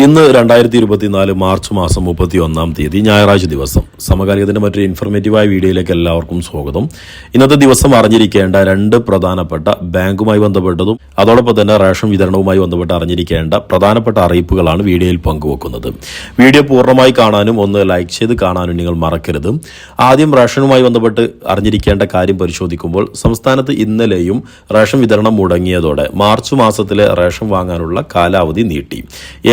ഇന്ന് രണ്ടായിരത്തി ഇരുപത്തിനാല് മാർച്ച് മാസം മുപ്പത്തി ഒന്നാം തീയതി ഞായറാഴ്ച ദിവസം സമകാലികത്തിന്റെ മറ്റൊരു ഇൻഫർമേറ്റീവായ വീഡിയോയിലേക്ക് എല്ലാവർക്കും സ്വാഗതം. ഇന്നത്തെ ദിവസം അറിഞ്ഞിരിക്കേണ്ട രണ്ട് പ്രധാനപ്പെട്ട ബാങ്കുമായി ബന്ധപ്പെട്ടതും അതോടൊപ്പം തന്നെ റേഷൻ വിതരണവുമായി ബന്ധപ്പെട്ട് അറിഞ്ഞിരിക്കേണ്ട പ്രധാനപ്പെട്ട അറിയിപ്പുകളാണ് വീഡിയോയിൽ പങ്കുവെക്കുന്നത്. വീഡിയോ പൂർണമായി കാണാനും ഒന്ന് ലൈക്ക് ചെയ്ത് കാണാനും നിങ്ങൾ മറക്കരുത്. ആദ്യം റേഷനുമായി ബന്ധപ്പെട്ട് അറിഞ്ഞിരിക്കേണ്ട കാര്യം പരിശോധിക്കുമ്പോൾ സംസ്ഥാനത്ത് ഇന്നലെയും റേഷൻ വിതരണം മുടങ്ങിയതോടെ മാർച്ച് മാസത്തിലെ റേഷൻ വാങ്ങാനുള്ള കാലാവധി നീട്ടി.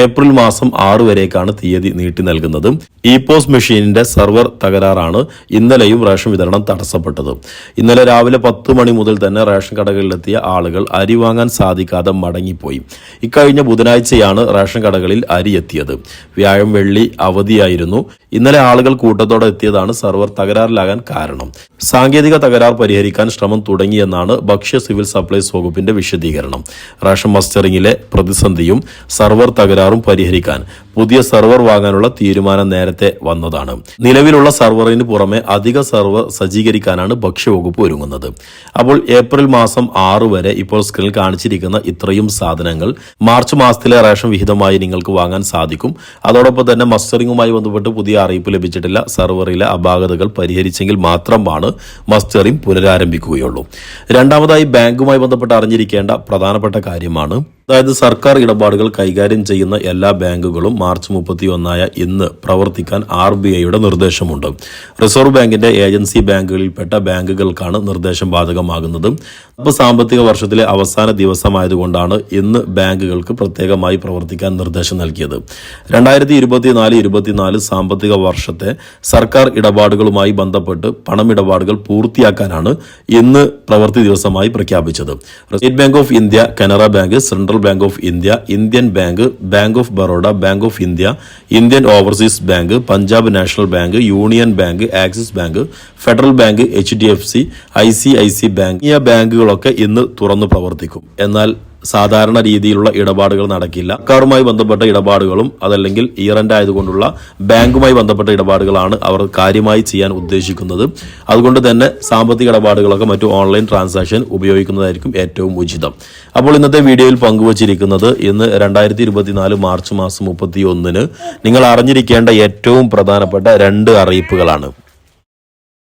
ഏപ്രിൽ മാസം ആറ് വരേക്കാണ് തീയതി നീട്ടി നൽകുന്നത് ഇ പോസ് മെഷീനിന്റെ സെർവർ തകരാറാണ്. ഇന്നലെയും റേഷൻ വിതരണം തടസ്സപ്പെട്ടത്. ഇന്നലെ രാവിലെ പത്ത് മണി മുതൽ തന്നെ റേഷൻ കടകളിലെത്തിയ ആളുകൾ അരി വാങ്ങാൻ സാധിക്കാതെ മടങ്ങിപ്പോയി. ഇക്കഴിഞ്ഞ ബുധനാഴ്ചയാണ് റേഷൻ കടകളിൽ അരി എത്തിയത്. വ്യാഴം വെള്ളി അവധിയായിരുന്നു. ഇന്നലെ ആളുകൾ കൂട്ടത്തോടെ എത്തിയതാണ് സെർവർ തകരാറിലാകാൻ കാരണം. സാങ്കേതിക തകരാർ പരിഹരിക്കാൻ ശ്രമം തുടങ്ങിയെന്നാണ് ഭക്ഷ്യ സിവിൽ സപ്ലൈസ് വകുപ്പിന്റെ വിശദീകരണം. റേഷൻ മസ്റ്ററിംഗിലെ പ്രതിസന്ധിയും സെർവർ തകരാറും പരിഹരിക്കാൻ പുതിയ സെർവർ വാങ്ങാനുള്ള തീരുമാനം നേരത്തെ വന്നതാണ്. നിലവിലുള്ള സെർവറിന് പുറമെ അധിക സെർവർ സജ്ജീകരിക്കാനാണ് ഭക്ഷ്യവകുപ്പ് ഒരുങ്ങുന്നത്. അപ്പോൾ ഏപ്രിൽ മാസം ആറ് വരെ ഇപ്പോൾ സ്ക്രീനിൽ കാണിച്ചിരിക്കുന്ന ഇത്രയും സാധനങ്ങൾ മാർച്ച് മാസത്തിലെ റേഷൻ വിഹിതമായി നിങ്ങൾക്ക് വാങ്ങാൻ സാധിക്കും. അതോടൊപ്പം തന്നെ മസ്റ്ററിംഗുമായി ബന്ധപ്പെട്ട് പുതിയ അറിയിപ്പ് ലഭിച്ചിട്ടില്ല. സെർവറിലെ അപാകതകൾ പരിഹരിച്ചെങ്കിൽ മാത്രമാണ് മസ്റ്ററിംഗ് പുനരാരംഭിക്കുകയുള്ളൂ. രണ്ടാമതായി ബാങ്കുമായി ബന്ധപ്പെട്ട് അറിഞ്ഞിരിക്കേണ്ട പ്രധാനപ്പെട്ട കാര്യമാണ്. അതായത് സർക്കാർ ഇടപാടുകൾ കൈകാര്യം ചെയ്യുന്ന എല്ലാ ബാങ്കുകളും മാർച്ച് മുപ്പത്തി ഒന്നായ ഇന്ന് പ്രവർത്തിക്കാൻ ആർ ബി ഐയുടെ നിർദ്ദേശമുണ്ട്. റിസർവ് ബാങ്കിന്റെ ഏജൻസി ബാങ്കുകളിൽപ്പെട്ട ബാങ്കുകൾക്കാണ് നിർദ്ദേശം ബാധകമാകുന്നത്. അപ്പോൾ സാമ്പത്തിക വർഷത്തിലെ അവസാന ദിവസമായതുകൊണ്ടാണ് ഇന്ന് ബാങ്കുകൾക്ക് പ്രത്യേകമായി പ്രവർത്തിക്കാൻ നിർദ്ദേശം നൽകിയത്. രണ്ടായിരത്തി ഇരുപത്തിനാല് ഇരുപത്തിനാല് സാമ്പത്തിക വർഷത്തെ സർക്കാർ ഇടപാടുകളുമായി ബന്ധപ്പെട്ട് പണമിടപാടുകൾ പൂർത്തിയാക്കാനാണ് ഇന്ന് പ്രവൃത്തി ദിവസമായി പ്രഖ്യാപിച്ചത്. State Bank of India Canara Bank Central Bank of India Indian Bank Bank of Baroda Bank of India Indian Overseas Bank Punjab National Bank Union Bank Axis Bank Federal Bank H D F C I C I C bank ബാങ്കുകളൊക്കെ ഇന്ന് തുറന്നു പ്രവർത്തിക്കും. എന്നാൽ സാധാരണ രീതിയിലുള്ള ഇടപാടുകൾ നടക്കില്ല. സർക്കാരുമായി ബന്ധപ്പെട്ട ഇടപാടുകളും അതല്ലെങ്കിൽ ഇയറന്റ് ആയതുകൊണ്ടുള്ള ബാങ്കുമായി ബന്ധപ്പെട്ട ഇടപാടുകളാണ് അവർ കാര്യമായി ചെയ്യാൻ ഉദ്ദേശിക്കുന്നത്. അതുകൊണ്ട് തന്നെ സാമ്പത്തിക ഇടപാടുകളൊക്കെ മറ്റു ഓൺലൈൻ ട്രാൻസാക്ഷൻ ഉപയോഗിക്കുന്നതായിരിക്കും ഏറ്റവും ഉചിതം. അപ്പോൾ ഇന്നത്തെ വീഡിയോയിൽ പങ്കുവച്ചിരിക്കുന്നത് ഇന്ന് രണ്ടായിരത്തി ഇരുപത്തിനാല് മാർച്ച് മാസം മുപ്പത്തി ഒന്നിന് നിങ്ങൾ അറിഞ്ഞിരിക്കേണ്ട ഏറ്റവും പ്രധാനപ്പെട്ട രണ്ട് അറിയിപ്പുകളാണ്.